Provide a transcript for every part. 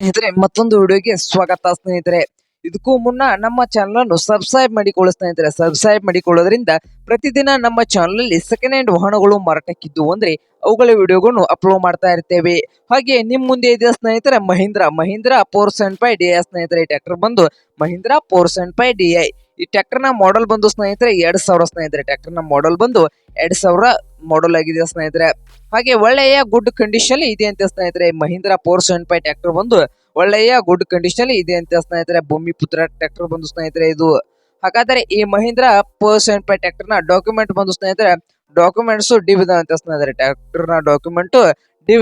ಸ್ನೇಹಿತರೆ, ಮತ್ತೊಂದು ವಿಡಿಯೋಗೆ ಸ್ವಾಗತ ಸ್ನೇಹಿತರೆ. ಇದಕ್ಕೂ ಮುನ್ನ ನಮ್ಮ ಚಾನಲ್ ಅನ್ನು ಸಬ್ಸ್ಕ್ರೈಬ್ ಮಾಡಿಕೊಳ್ಳಿ ಸ್ನೇಹಿತರೆ. ಸಬ್ಸ್ಕ್ರೈಬ್ ಮಾಡಿಕೊಳ್ಳೋದ್ರಿಂದ ಪ್ರತಿದಿನ ನಮ್ಮ ಚಾನಲ್ ಅಲ್ಲಿ ಸೆಕೆಂಡ್ ಹ್ಯಾಂಡ್ ವಾಹನಗಳು ಮಾರಾಟಕ್ಕಿದ್ದು ಅಂದ್ರೆ ಅವುಗಳ ವಿಡಿಯೋಗಳನ್ನು ಅಪ್ಲೋಡ್ ಮಾಡ್ತಾ ಇರ್ತೇವೆ. ಹಾಗೆ ನಿಮ್ ಮುಂದೆ ಇದೆ ಸ್ನೇಹಿತರೆ, Mahindra. Mahindra four seven five D I ಸ್ನೇಹಿತರೆ ಟ್ರ್ಯಾಕ್ಟರ್ ಬಂದು Mahindra four seven five D I ಈ ನ ಮಾಡೆಲ್ ಬಂದು ಸ್ನೇಹಿತರೆ, ಎರಡ್ ಸಾವಿರ ಸ್ನೇಹಿತರೆ. ಟ್ರ್ಯಾಕ್ಟರ್ನ ಮಾಡೆಲ್ ಬಂದು ಎರಡ್ ಸಾವಿರ ಮಾಡೆಲ್ ಆಗಿದೆ ಸ್ನೇಹಿತರೆ? ಹಾಗೆ ಒಳ್ಳೆಯ ಗುಡ್ ಕಂಡೀಷನ್ ಅಲ್ಲಿ ಇದೆ ಅಂತ ಸ್ನೇಹಿತರೆ Mahindra four seven five tractor ಬಂದು ಒಳ್ಳೆಯ ಗುಡ್ ಕಂಡೀಷನ್ ಇದೆ ಅಂತ ಸ್ನೇಹಿತರೆ ಭೂಮಿಪುತ್ರ ಟ್ರ್ಯಾಕ್ಟರ್ ಬಂದು ಸ್ನೇಹಿತರೆ ಇದು. ಹಾಗಾದರೆ ಈ ಮಹೀಂದ್ರ ಫೋರ್ ಸೆವೆನ್ ಫೈವ್ ಟ್ರ್ಯಾಕ್ಟರ್ನ ಡಾಕ್ಯುಮೆಂಟ್ ಬಂದು ಸ್ನೇಹಿತರೆ ಡಾಕ್ಯುಮೆಂಟ್ಸ್ ಡಿ ಇದಾವೆ ಅಂತ ಸ್ನೇಹಿತರೆ ಟ್ರ್ಯಾಕ್ಟರ್ನ ಡಾಕ್ಯುಮೆಂಟ್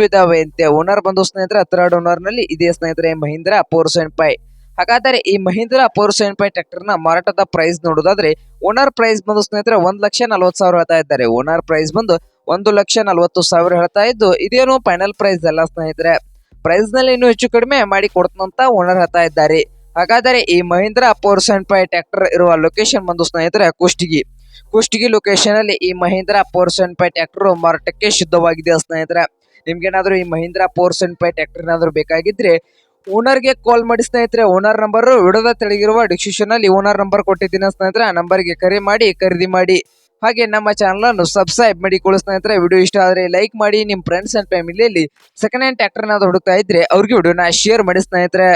ಇದಾವೆ ಅಂತೆ. ಓನರ್ ಬಂದು ಸ್ನೇಹಿತರೆ ಥರ್ಡ್ ಓನರ್ನಲ್ಲಿ ಇದೆ ಸ್ನೇಹಿತರೆ ಮಹೀಂದ್ರ ಫೋರ್ ಸೆವೆನ್ ಫೈವ್ ಹಾಗಾದರೆ ಈ ಮಹೀಂದ್ರ ಫೋರ್ ಸೆವೆನ್ ಫೈವ್ ಟ್ರ್ಯಾಕ್ಟರ್ನ ಮಾರಾಟದ ಪ್ರೈಸ್ ನೋಡೋದಾದ್ರೆ ಓನರ್ ಪ್ರೈಸ್ ಬಂದು ಸ್ನೇಹಿತರೆ ಒಂದ್ ಲಕ್ಷ ನಲ್ವತ್ತು ಸಾವಿರ ಹೇಳ್ತಾ ಇದ್ದಾರೆ. ಓನರ್ ಪ್ರೈಸ್ ಬಂದು ಒಂದು ಲಕ್ಷ ನಲ್ವತ್ತು ಸಾವಿರ ಹೇಳ್ತಾ ಇದ್ದು, ಇದೇನು ಫೈನಲ್ ಪ್ರೈಸ್ ಅಲ್ಲ ಸ್ನೇಹಿತರೆ. ಪ್ರೈಸ್ನಲ್ಲಿ ಇನ್ನೂ ಹೆಚ್ಚು ಕಡಿಮೆ ಮಾಡಿ ಕೊಡ್ತಂತ ಓನರ್ ಹೇಳ್ತಾ ಇದ್ದಾರೆ. ಹಾಗಾದರೆ ಈ Mahindra four seven five tractor ಇರುವ ಲೊಕೇಶನ್ ಬಂದು ಸ್ನೇಹಿತರೆ ಕುಷ್ಟಗಿ. ಕುಷ್ಟಗಿ ಲೊಕೇಶನ್ ಅಲ್ಲಿ ಈ Mahindra four seven five tractor ಮಾರಾಟಕ್ಕೆ ಸಿದ್ಧವಾಗಿದೆ ಸ್ನೇಹಿತರೆ? ನಿಮ್ಗೇನಾದ್ರೂ ಈ Mahindra four seven five tractor ಏನಾದರೂ ಬೇಕಾಗಿದ್ರೆ ಓನರ್ಗೆ ಕಾಲ್ ಮಾಡಿ ಸ್ನೇಹಿತರೆ, ಓನರ್ ನಂಬರ್ ವಿಡದ ತೆಳಗಿರುವ ಡಿಸ್ಕ್ರಿಪ್ಷನ್ ಅಲ್ಲಿ ಓನರ್ ನಂಬರ್ ಕೊಟ್ಟಿದ್ದೀನಿ ಸ್ನೇಹಿತರೆ, ಆ ನಂಬರ್ಗೆ ಕರೆ ಮಾಡಿ, ಖರೀದಿ ಮಾಡಿ. ಹಾಗೆ ನಮ್ಮ ಚಾನಲ್ ಅನ್ನು ಸಬ್ಸ್ಕ್ರೈಬ್ ಮಾಡಿಕೊಳ್ಳಿ ಸ್ನೇಹಿತರೆ, ವಿಡಿಯೋ ಇಷ್ಟ ಆದರೆ ಲೈಕ್ ಮಾಡಿ ನಿಮ್ಮ ಫ್ರೆಂಡ್ಸ್ ಅಂಡ್ ಫ್ಯಾಮಿಲಿಯಲ್ಲಿ ಸೆಕೆಂಡ್ ಹ್ಯಾಂಡ್ ಟ್ರ್ಯಾಕ್ಟರ್ ಹುಡುಕ್ತಾ ಇದ್ರೆ ಅವ್ರಿಗೆ ವಿಡಿಯೋನ ಶೇರ್ ಮಾಡಿ ಸ್ನೇಹಿತರೆ.